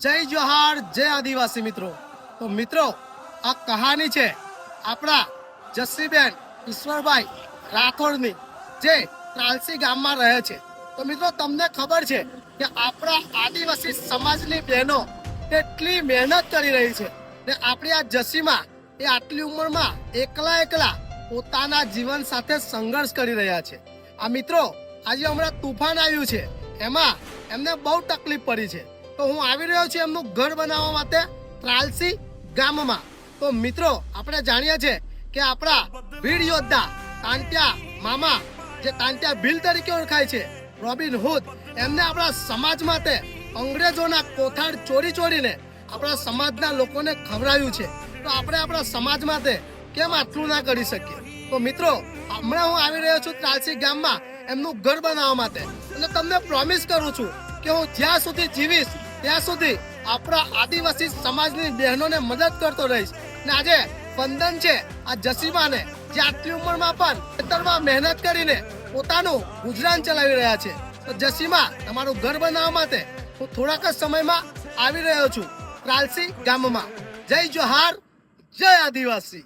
જય જોહાર, જય આદિવાસી મિત્રો. તો મિત્રો, આ કહાની છે આપણા જસ્સીબેન ઈશ્વરભાઈ રાઠોડની, જે ત્રાલસી ગામમાં રહે છે. તો મિત્રો, તમને ખબર છે કે આપણા આદિવાસી સમાજની બહેનો કેટલી મહેનત કરી રહી છે ને આપણી આ જસીમાં એ આટલી ઉંમરમાં એકલા એકલા પોતાના જીવન સાથે સંઘર્ષ કરી રહ્યા છે. આ મિત્રો, આજે હમણાં તુફાન આવ્યું છે. એમાં એમને બહુ તકલીફ પડી છે. તો હું આવી રહ્યો છું એમનું ઘર બનાવવા માટે ત્રાલસી ગામમાં. તો મિત્રો, આપણે જાણીએ છીએ કે આપણા વીર યોદ્ધા તાંત્યા મામા, જે તાંત્યા ભીલ તરીકે ઓળખાય છે, રોબિન હુદ, એમને આપણા સમાજ માટે અંગ્રેજોના કોથાળ ચોરી ચોરીને આપણા સમાજના લોકોને ખવડાવ્યું છે. તો આપણે આપણા સમાજ માટે કેમ આટલું ના કરી શકીએ? તો મિત્રો, હમણાં હું આવી રહ્યો છું ત્રાલસી ગામમાં એમનું ઘર બનાવવા માટે. એટલે તમને પ્રોમિસ કરું છું કે હું જ્યાં સુધી જીવીશ ત્યાં સુધી આપણા આદિવાસી સમાજની બહેનોને મદદ કરતો રહીશ. ને આજે વંદન છે આ જસીમાને, જે આટલી ઉંમરમાં પણ ખેતરમાં મહેનત કરીને પોતાનું ગુજરાન ચલાવી રહ્યા છે. તો જસીમા, તમારું ઘર બનાવવા માટે હું થોડાક જ સમયમાં આવી રહ્યો છું, ત્રાલસી ગામમાં. જય જોહાર, જય આદિવાસી.